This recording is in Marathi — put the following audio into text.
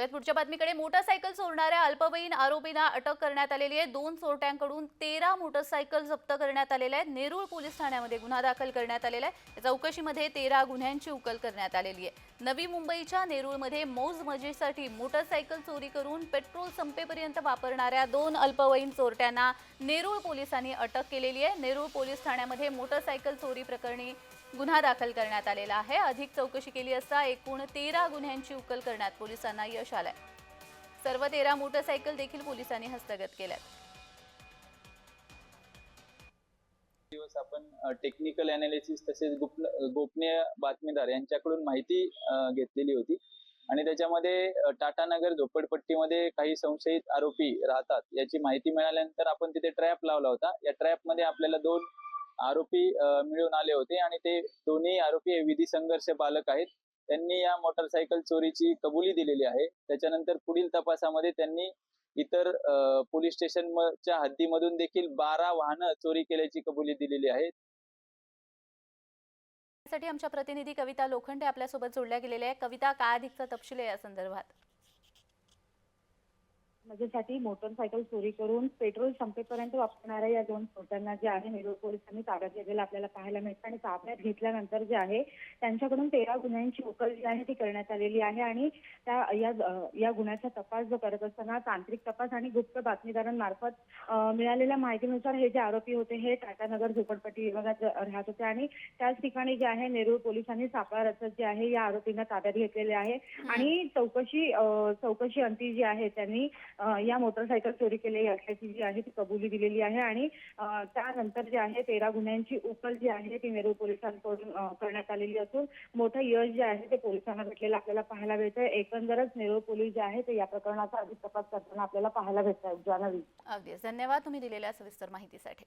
वळूयात पुढच्या बातमीकडे मोटरसायकल चोरणाऱ्या अल्पवयीन आरोपींना अटक करण्यात आलेली आहे. दोन चोरट्यांकडून तेरा मोटरसायकल जप्त करण्यात आलेल्या आहेत. नेरूळ पोलीस ठाण्यामध्ये गुन्हा दाखल करण्यात आलेला आहे. चौकशीमध्ये तेरा गुन्ह्यांची उकल करण्यात आलेली आहे. नवी मुंबईच्या नेरूळमध्ये मौज मजेसाठी मोटरसायकल चोरी करून पेट्रोल संपेपर्यंत वापरणाऱ्या दोन अल्पवयीन चोरट्यांना नेरूळ पोलिसांनी अटक केलेली आहे. नेरूळ पोलीस ठाण्यामध्ये मोटरसायकल चोरी प्रकरणी गुन्हा दाखल करण्यात आलेला आहे. अधिक चौकशी केली असता एकूण तेरा गुन्ह्यांची उकल करण्यात पोलिसांना यश आलंय. सर्व तेरा मोटरसायकल देखील पोलिसांनी हस्तगत केल्यात. दिवस आपण टेक्निकल अनालिसिस तसेच गोपनीय बातमीदार यांच्याकडून माहिती घेतलेली होती. आणि त्याच्यामध्ये टाटानगर झोपडपट्टीमध्ये काही संशयित आरोपी राहतात. याची माहिती मिळाल्यानंतर आपण तिथे ट्रॅप लावला होता. या ट्रॅपमध्ये आपल्याला दोन आरोपी मिळून आले होते आणि ते दोन्ही आरोपी विधी संघर्ष बालक आहेत. त्यांनी या मोटरसायकल चोरीची कबुली दिलेली आहे. त्याच्यानंतर पुढील तपासामध्ये त्यांनी इतर पोलीस स्टेशनच्या हद्दीमधून देखील बारा वाहनं चोरी केल्याची कबुली दिलेली आहे. त्यासाठी आमच्या प्रतिनिधी कविता लोखंडे आपल्यासोबत जोडल्या गेलेल्या आहे कविता काय अधिकचा तपशील आहे या संदर्भात? मजेसाठी मोटरसायकल चोरी करून पेट्रोल संपेपर्यंत वापरणाऱ्या या दोन चोरट्यांना जे आहे नेरूळ पोलिसांनी ताब्यात घेतलेलं आपल्याला पाहायला मिळतं. आणि ताब्यात घेतल्यानंतर जे आहे त्यांच्याकडून तेरा गुन्ह्यांची उकल जी आहे ती करण्यात आलेली आहे. आणि त्या या या गुन्ह्याचा तपास जो करत असताना तांत्रिक तपास आणि गुप्त बातमीदारांमार्फत मिळालेल्या माहितीनुसार हे जे आरोपी होते हे टाटानगर झोपडपट्टी विभागात राहत होते. आणि त्याच ठिकाणी जे आहे नेरूळ पोलिसांनी सापळा रचत जे आहे या आरोपींना ताब्यात घेतलेले आहे. आणि चौकशी चौकशी अंती जी आहे त्यांनी या मोटरसायकल चोरी केलेली असल्याची जी आहे ती कबुली दिलेली आहे आणि त्यानंतर जे आहे तेरा गुन्ह्यांची उकल जी आहे ती नेरूळ पोलिसांकडून करण्यात आलेली असून मोठं यश जे आहे ते पोलिसांना भेटलेलं आपल्याला पाहायला मिळतंय. एकंदरच नेरूळ पोलीस जे आहे ते या प्रकरणाचा अधिक तपास करताना आपल्याला पाहायला भेटत आहेत जान्हवी अगदीच. धन्यवाद तुम्ही दिलेल्या सविस्तर माहितीसाठी.